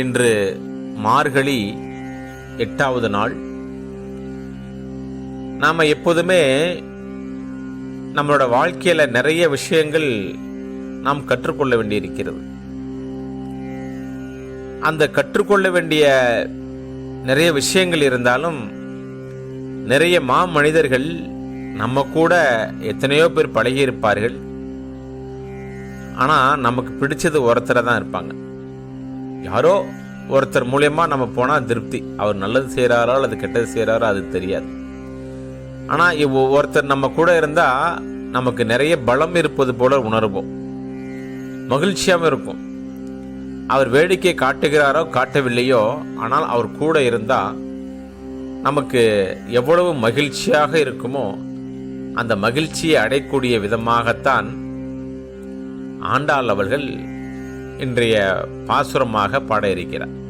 இன்று மார்கழி எட்டாவது நாள். நாம் எப்போதுமே நம்மளோட வாழ்க்கையில் நிறைய விஷயங்கள் நாம் கற்றுக்கொள்ள வேண்டியிருக்கிறது. அந்த கற்றுக்கொள்ள வேண்டிய நிறைய விஷயங்கள் இருந்தாலும் நிறைய மா மனிதர்கள் நம்ம கூட எத்தனையோ பேர் பழகியிருப்பார்கள். ஆனால் நமக்கு பிடிச்சது ஒருத்தரை தான் இருப்பாங்க. யாரோ ஒருத்தர் மூலியமாக நம்ம போனால் திருப்தி. அவர் நல்லது செய்கிறாரோ அல்லது கெட்டது செய்கிறாரோ அது தெரியாது. ஆனால் ஒருத்தர் நம்ம கூட இருந்தால் நமக்கு நிறைய பலம் இருப்பது போல உணர்வோம். மகிழ்ச்சியாகவும் இருக்கும். அவர் வேடிக்கை காட்டுகிறாரோ காட்டவில்லையோ ஆனால் அவர் கூட இருந்தால் நமக்கு எவ்வளவு மகிழ்ச்சியாக இருக்குமோ அந்த மகிழ்ச்சியை அடையக்கூடிய விதமாகத்தான் ஆண்டாள் அவர்கள் இன்றைய பாசுரமாக பாட இருக்கிறார்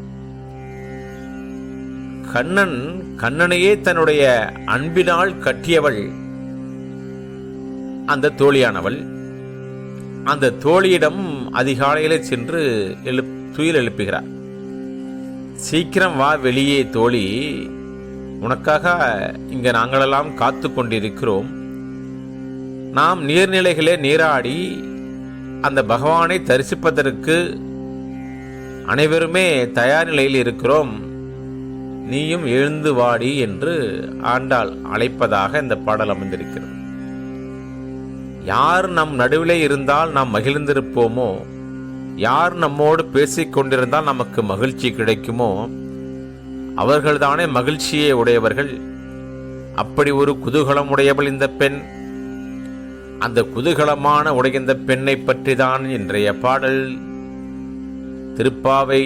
கண்ணன் கண்ணனையே தன்னுடைய அன்பினால் கட்டியவள். அந்த தோழியானவள். அந்த தோழியிடம் அதிகாலையிலே சென்று எழு துயில் எழுப்புகிறார். சீக்கிரம் வா வெளியே தோழி. உனக்காக இங்கே நாங்களெல்லாம் காத்து கொண்டிருக்கிறோம் நாம் நீர்நிலைகளே நீராடி அந்த பகவானை தரிசிப்பதற்கு அனைவருமே தயார் நிலையில் இருக்கிறோம். நீயும் எழுந்து வாடி என்று ஆண்டாள் அழைப்பதாக இந்த பாடல் அமைந்திருக்கிறது. யார் நம் நடுவிலே இருந்தால் நாம் மகிழ்ந்திருப்போமோ? யார் நம்மோடு பேசிக் கொண்டிருந்தால் நமக்கு மகிழ்ச்சி கிடைக்குமோ? அவர்கள்தானே மகிழ்ச்சியை உடையவர்கள். அப்படி ஒரு குதூகலம் உடையவள் இந்த பெண். அந்த குதூகலமான உடைந்த பெண்ணை பற்றிதான் இன்றைய பாடல். திருப்பாவை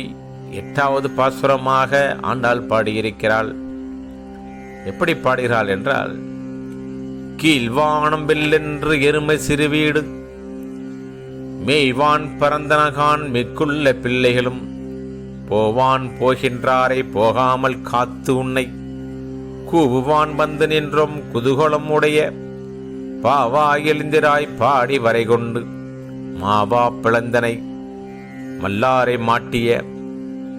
எட்டாவது பாசுரமாக ஆண்டாள் பாடியிருக்கிறாள். எப்படி பாடுகிறாள் என்றால் கீழ்வானம் வெல்லென்று எருமை சிறுவீடு மேய்வான் பரந்தனகான் மிக்குள்ள பிள்ளைகளும் போவான் போகின்றாரை போகாமல் காத்து உன்னை கூவுவான் வந்து நின்றோம் குதூகலம் உடைய பாவா எழுந்திராய் பாடி வரை கொண்டு மாவா பிளந்தனை மல்லாரை மாட்டிய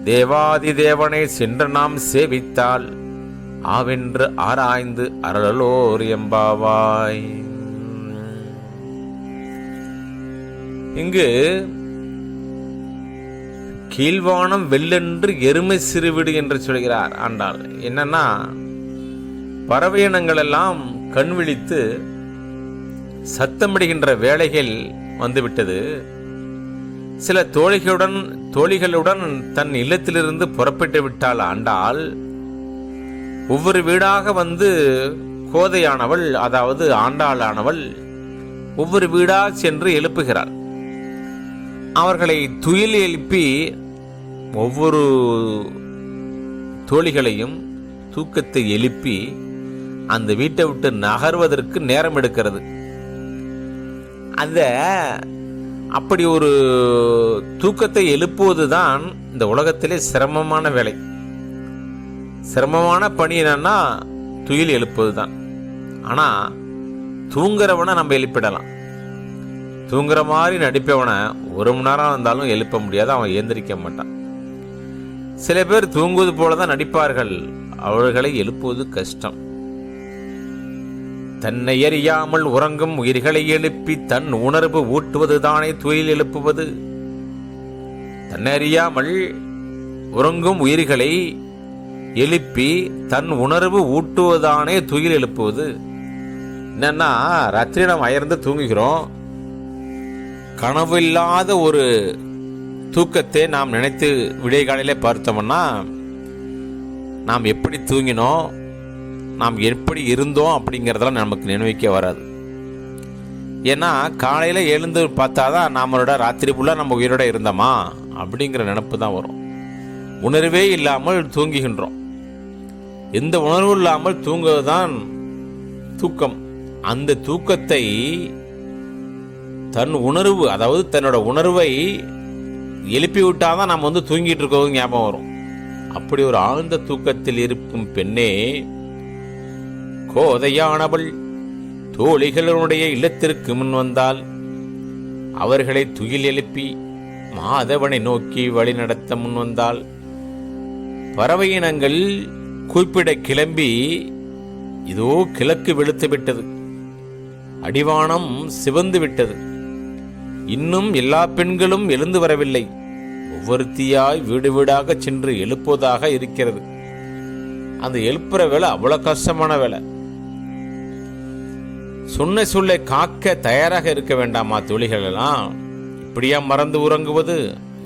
தேவாதி தேவனை சென்று நாம் சேவித்தால் ஆவென்று ஆராய்ந்து அருளலோர் எம்பாவாய். இங்கு கீழ்வானம் வெள்ளென்று எருமை சிறுவிடு என்று சொல்கிறார் ஆண்டாள். என்னன்னா பறவையினங்கள் எல்லாம் கண் விழித்து சத்தமிடுகின்ற வேலைகள் வந்துவிட்டது. சில தோழிகளுடன் தோழிகளுடன் தன் இல்லத்திலிருந்து புறப்பட்டு விட்டால் ஆண்டாள். ஒவ்வொரு வீடாக வந்து கோதையானவள் அதாவது ஆண்டாளானவள் ஒவ்வொரு வீடாக சென்று எழுப்புகிறாள். அவர்களை துயில் எழுப்பி ஒவ்வொரு தோழிகளையும் தூக்கத்தை எழுப்பி அந்த வீட்டை விட்டு நகர்வதற்கு நேரம் எடுக்கிறது. அந்த அப்படி ஒரு தூக்கத்தை எழுப்புவது தான் இந்த உலகத்திலே சிரமமான வேலை. சிரமமான பணி என்னன்னா துயில் எழுப்புவது தான் ஆனால் தூங்குறவனை நம்ம எழுப்பிடலாம். தூங்குற மாதிரி நடிப்பவனை ஒரு மணி நேரம் இருந்தாலும் எழுப்ப முடியாது அவன் ஏந்திரிக்க மாட்டான். சில பேர் தூங்குவது போல தான் நடிப்பார்கள். அவர்களை எழுப்புவது கஷ்டம். தன்னை அறியாமல் உறங்கும் உயிர்களை எழுப்பி தன் உணர்வு ஊட்டுவது தானே துயில் எழுப்புவது? தன்னறியாமல் உறங்கும் உயிர்களை எழுப்பி தன் உணர்வு ஊட்டுவதானே துயில் எழுப்புவது? என்னன்னா ராத்திரி நாம் அயர்ந்து தூங்குகிறோம். கனவு இல்லாத ஒரு தூக்கத்தை நாம் நினைத்து விடிய காலையிலே பார்த்தோம்னா நாம் எப்படி தூங்கினோம்? நாம் எப்படி இருந்தோம் அப்படிங்கிறதெல்லாம் நமக்கு நினைவிக்க வராது. ஏன்னா காலையில் எழுந்து பார்த்தா தான் நம்மளோட ராத்திரி ஃபுல்லாக நம்ம உயிரோட இருந்தோமா? அப்படிங்கிற நினப்பு தான் வரும். உணர்வே இல்லாமல் தூங்குகின்றோம். எந்த உணர்வும் இல்லாமல் தூங்குவது தான் தூக்கம். அந்த தூக்கத்தை தன் உணர்வு அதாவது தன்னோட உணர்வை எழுப்பி விட்டாதான் நம்ம வந்து தூங்கிட்டு இருக்கோம் ஞாபகம் வரும். அப்படி ஒரு ஆழ்ந்த தூக்கத்தில் இருக்கும் பெண்ணே கோதையானவள் தோழிகளுடைய இல்லத்திற்கு முன் வந்தால் அவர்களை துயில் எழுப்பி மாதவனை நோக்கி வழிநடத்த முன்வந்தாள் பறவையினங்கள் குறிப்பிட கிளம்பி இதோ கிழக்கு வெளுத்து விட்டது. அடிவானம் சிவந்து விட்டது. இன்னும் எல்லா பெண்களும் எழுந்து வரவில்லை. ஒவ்வொருத்தியாய் வீடு வீடாக சென்று எழுப்புவதாக இருக்கிறது. அந்த எழுப்புற வேலை அவ்வளவு கஷ்டமான வேலை. சொன்ன சொல்லை காக்க தயாராக இருக்க வேண்டாமா துளிகள் எல்லாம் இப்படியா மறந்து உறங்குவது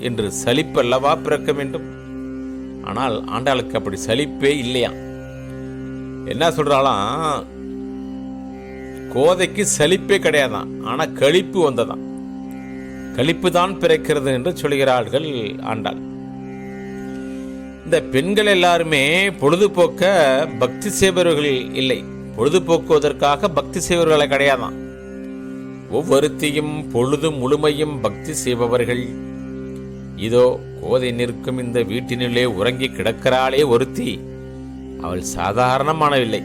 என்று சலிப்பல்லவா பிறக்க வேண்டும்? ஆனால் ஆண்டாளுக்கு அப்படி சலிப்பே இல்லையா? என்ன சொல்றாளாம்? கோதைக்கு சலிப்பே கிடையாதான் ஆனால் கழிப்பு வந்ததான் கழிப்பு தான் பிறக்கிறது என்று சொல்கிறார்கள் ஆண்டாள். இந்த பெண்கள் எல்லாருமே பொழுதுபோக்க பக்தி சேவர்கள் இல்லை. பொழுதுபோக்குவதற்காக பக்தி செய்வர்களை கிடையாதான் ஒவ்வொருத்தியும் பொழுது முழுமையும் பக்தி செய்பவர்கள். இதோ கோதை நிற்கும் இந்த வீட்டினிலே உறங்கி கிடக்கிறாளே ஒருத்தி. அவள் சாதாரணமானவில்லை.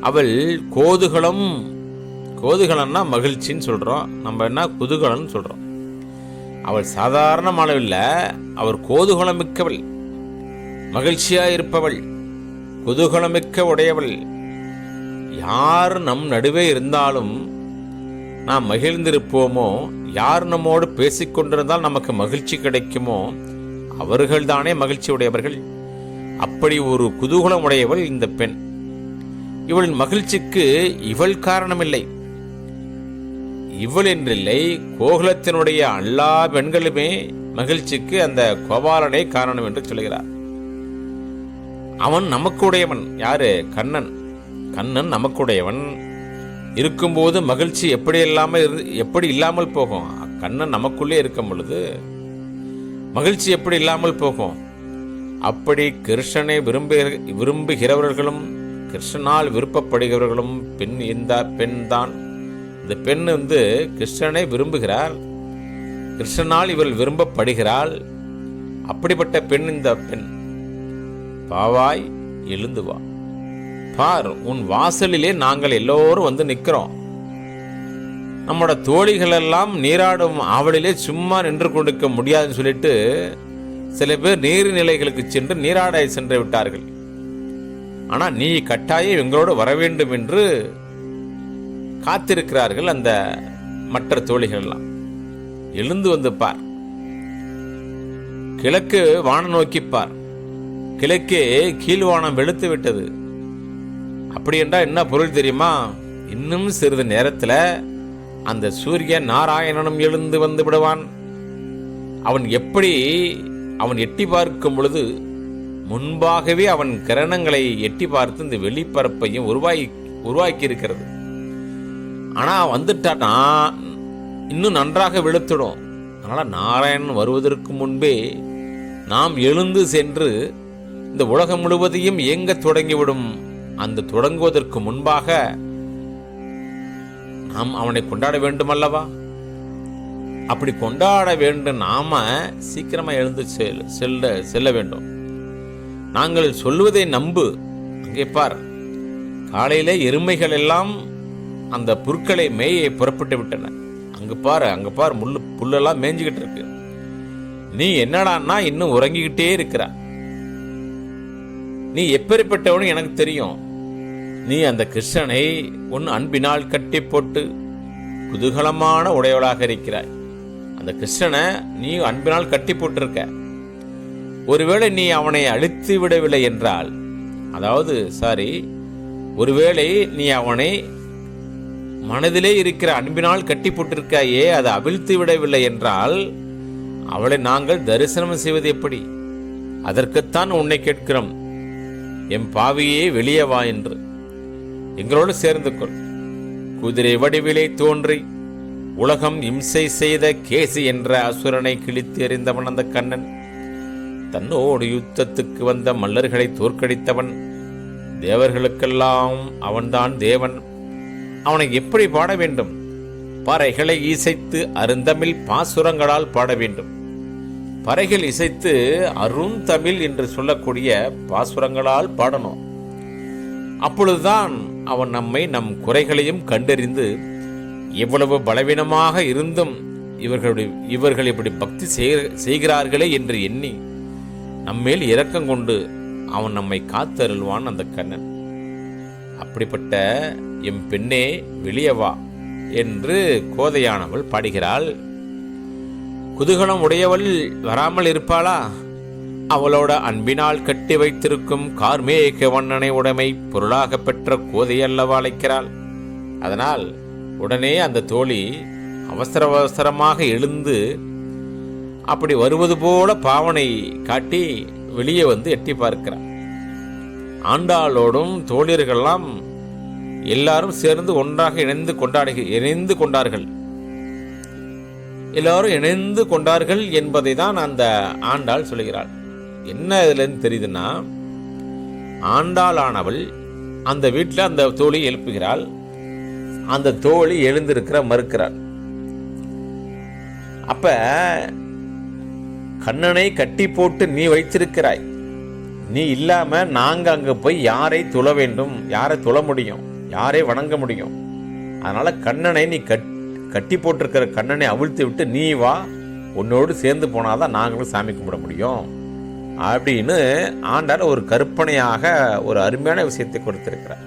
அவள் கோதுகளும் கோதுகளன்னா மகிழ்ச்சின்னு சொல்கிறோம் நம்ம என்ன குதூகலம்னு சொல்கிறோம் அவள் சாதாரணமானவில்லை. அவர் கோதுகலமிக்கவள் மகிழ்ச்சியாக இருப்பவள் குதூகலமிக்க உடையவள். யார் நம் நடுவே இருந்தாலும் நாம் மகிழ்ந்திருப்போமோ? யார் நம்மோடு பேசிக்கொண்டிருந்தால் நமக்கு மகிழ்ச்சி கிடைக்குமோ? அவர்கள்தானே மகிழ்ச்சி உடையவர்கள். அப்படி ஒரு குதூகலம் உடையவள் இந்த பெண். இவளின் மகிழ்ச்சிக்கு இவள் காரணமில்லை. இவள் என்றில்லை கோகுலத்தினுடைய எல்லா பெண்களுமே மகிழ்ச்சிக்கு அந்த கோபாலனே காரணம் என்று சொல்கிறார். அவன் நமக்குடையவன். யாரு? கண்ணன். கண்ணன் நமக்குடையவன். இருக்கும்போது மகிழ்ச்சி எப்படி இல்லாமல் இரு- எப்படி இல்லாமல் போகும்? கண்ணன் நமக்குள்ளே இருக்கும் பொழுது மகிழ்ச்சி எப்படி இல்லாமல் போகும்? அப்படி கிருஷ்ணனை விரும்பு விரும்புகிறவர்களும் கிருஷ்ணனால் விருப்பப்படுகிறவர்களும் பெண் இந்த பெண் தான். இந்த பெண் வந்து கிருஷ்ணனை விரும்புகிறார் கிருஷ்ணனால் இவள் விரும்பப்படுகிறாள். அப்படிப்பட்ட பெண் இந்த பெண். பாவாய் எழுந்து வா. பார் உன் வாசலிலே நாங்கள் எல்லோரும் வந்து நிற்கிறோம். நம்மோட தோழிகள் எல்லாம் நீராடும் ஆவலிலே சும்மா நின்று கொண்டிருக்க முடியாதுன்னு சொல்லிட்டு சில பேர் நீர்நிலைகளுக்கு சென்று நீராட சென்று விட்டார்கள். ஆனால் நீ கட்டாயம் எங்களோடு வர வேண்டும் என்று காத்திருக்கிறார்கள் அந்த மற்ற தோழிகள் எல்லாம் எழுந்து வந்து பார். கிழக்கு வானம் நோக்கிப்பார் கிழக்கே கீழ்வானம் வெளுத்து விட்டது. அப்படி என்றால் என்ன பொருள் தெரியுமா? இன்னும் சிறிது நேரத்தில் அந்த சூரியன் நாராயணனும் எழுந்து வந்து விடுவான். அவன் எப்படி அவன் எட்டி பார்க்கும் பொழுது முன்பாகவே அவன் கிரணங்களை எட்டி பார்த்து இந்த வெளிப்பரப்பையும் உருவாகி உருவாக்கி இருக்கிறது ஆனால் வந்துட்டானா இன்னும் நன்றாக வெளுத்துடும். அதனால் நாராயணன் வருவதற்கு முன்பே நாம் எழுந்து சென்று இந்த உலகம் முழுவதையும் இயங்கத் தொடங்கிவிடும். அந்த தொடங்குவதற்கு முன்பாக நாம் அவனை கொண்டாட வேண்டும் அல்லவா அப்படி கொண்டாட வேண்டும் நாம சீக்கிரமா எழுந்து செல்ல செல்ல வேண்டும். நாங்கள் சொல்லுவதை நம்பு. அங்கே பார். காலையிலே எருமைகள் எல்லாம் அந்த புற்களை மேய புறப்பட்டு விட்டன. அங்கு பாரு அங்கு பார் முள்ளு புல்லெல்லாம் மேய்ஞ்சிக்கிட்டு இருக்கு. நீ என்னடான்னா இன்னும் உறங்கிக்கிட்டே இருக்கிற நீ எப்பேற்பட்டவனு எனக்கு தெரியும். நீ அந்த கிருஷ்ணனை உன் அன்பினால் கட்டி போட்டு குதூகலமான உடையவளாக இருக்கிறாய். அந்த கிருஷ்ணனை நீ அன்பினால் கட்டி போட்டிருக்க. ஒருவேளை நீ அவனை அழித்து விடவில்லை என்றால் அதாவது சாரி ஒருவேளை நீ அவனை மனதிலே இருக்கிற அன்பினால் கட்டி போட்டிருக்காயே அதை அவிழ்த்து விடவில்லை என்றால் அவளை நாங்கள் தரிசனம் செய்வது எப்படி? அதற்குத்தான் உன்னை கேட்கிறோம். எம் பாவியே வெளியே வா என்று. எங்களோடு சேர்ந்து கொள். குதிரை வடிவிலே தோன்றி உலகம் இம்சை செய்த கேசி என்ற அசுரனை கிழித்து எறிந்தவன் அந்த கண்ணன் தன்னோடு யுத்தத்துக்கு வந்த மல்லர்களை தோற்கடித்தவன் தேவர்களுக்கெல்லாம் அவன்தான் தேவன். அவனை எப்படி பாட வேண்டும்? பறைகளை இசைத்து அருந்தமிழ் பாசுரங்களால் பாட வேண்டும். பறைகள் இசைத்து அருந்தமிழ் என்று சொல்லக்கூடிய பாசுரங்களால் பாடணும். அப்பொழுதுதான் அவன் நம்மை நம் குறைகளையும் கண்டறிந்து எவ்வளவு பலவீனமாக இருந்தும் இவர்களுடைய இவர்கள் இப்படி பக்தி செய்கிறார்களே என்று எண்ணி நம்மேல் இரக்கம் கொண்டு அவன் நம்மை காத்தருள்வான் அந்த கண்ணன். அப்படிப்பட்ட எம் பெண்ணே வெளியே வா என்று கோதையானவள் பாடுகிறாள். குதூகலம் உடையவள் வராமல் இருப்பாளா? அவளோட அன்பினால் கட்டி வைத்திருக்கும் கார்மேக வண்ணனை உடைமை பொருளாக பெற்ற கோதை அல்லவா அழைக்கிறாள். அதனால் உடனே அந்த தோழி அவசர அவசரமாக எழுந்து அப்படி வருவது போல பாவனை காட்டி வெளியே வந்து எட்டி பார்க்கிறார் ஆண்டாளோடும் தோழியர்கள்லாம் எல்லாரும் சேர்ந்து ஒன்றாக இணைந்து கொண்டாடு இணைந்து கொண்டார்கள். எல்லாரும் இணைந்து கொண்டார்கள் என்பதை தான் அந்த ஆண்டாள் சொல்கிறாள். என்ன இதுலேருந்து தெரியுதுன்னா ஆண்டாளானவள் அந்த வீட்டில் அந்த தோழி எழுப்புகிறாள். அந்த தோழி எழுந்திருக்கிற மறுக்கிறாள். அப்ப கண்ணனை கட்டி போட்டு நீ வைத்திருக்கிறாய். நீ இல்லாம நாங்க அங்க போய் யாரை துள வேண்டும்? யாரை துள முடியும்? யாரை வணங்க முடியும்? அதனால கண்ணனை நீ கட் கட்டி போட்டிருக்கிற கண்ணனை அவிழ்த்து விட்டு நீ வா. உன்னோடு சேர்ந்து போனாதான் நாங்களும் சாமி கும்பிட முடியும். அப்படின்னு ஆண்டார் ஒரு கற்பனையாக ஒரு அருமையான விஷயத்தை கொடுத்திருக்கிறார்.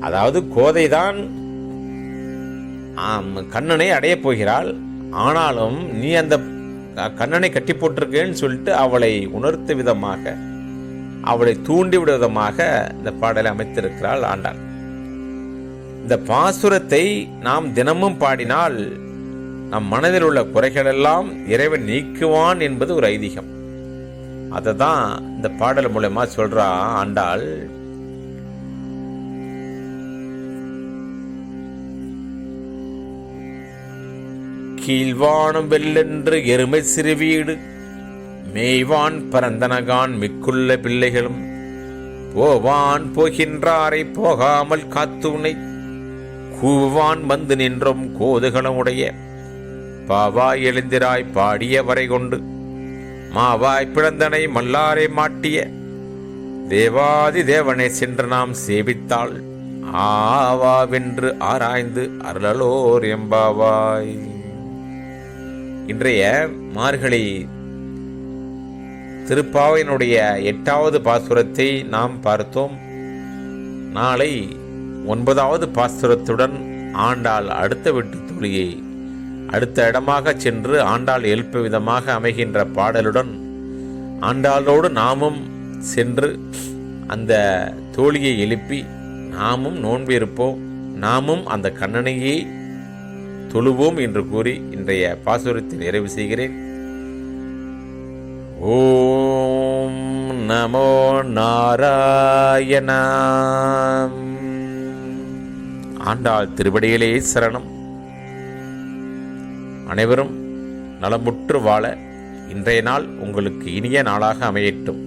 அதாவது கோதைதான் ஆம், கண்ணனை அடையப் போகிறாள். ஆனாலும் நீ அந்த கண்ணனை கட்டி போட்டிருக்கேன்னு சொல்லிட்டு அவளை உணர்த்த விதமாக அவளை தூண்டி விதமாக இந்த பாடலை அமைத்திருக்கிறாள் ஆண்டாள். இந்த பாசுரத்தை நாம் தினமும் பாடினால் நம் மனதில் உள்ள குறைகளெல்லாம் இறைவன் நீக்குவான் என்பது ஒரு ஐதீகம். அதை தான் இந்த பாடல் மூலயமா சொல்றா ஆண்டாள். கீழ்வானும் வெல்லென்று எருமை சிறுவீடு மேய்வான் பரந்தனகான் மிக்குள்ள பிள்ளைகளும் போவான் போகின்றாரை போகாமல் காத்துணை கூவான் வந்து நின்றும் கோதுகளமுடைய பாவா எழுந்திராய் பாடிய வரை கொண்டு. மாவாய் பிளந்தனை மல்லாரை மாட்டிய தேவாதி தேவனை சென்று நாம் சேவித்தாள். ஆவாவென்று ஆராய்ந்து அருளலோர் எம்பாவாய் இன்றைய மார்கழி திருப்பாவையினுடைய எட்டாவது பாசுரத்தை நாம் பார்த்தோம். நாளை ஒன்பதாவது பாசுரத்துடன் ஆண்டாள் அடுத்த வெட்டு துளியை அடுத்த இடமாக சென்று ஆண்டாள் எழுப்பு விதமாக அமைகின்ற பாடலுடன் ஆண்டாளோடு நாமும் சென்று அந்த தோழியை எழுப்பி நாமும் நோன்பிருப்போம். நாமும் அந்த கண்ணனையே தொழுவோம் என்று கூறி இன்றைய பாசுரத்தை நிறைவு செய்கிறேன். ஓம் நமோ நாராயண ஆண்டாள் திருவடிகளே சரணம். அனைவரும் நலமுற்று வாழ இன்றைய நாள் உங்களுக்கு இனிய நாளாக அமையட்டும்.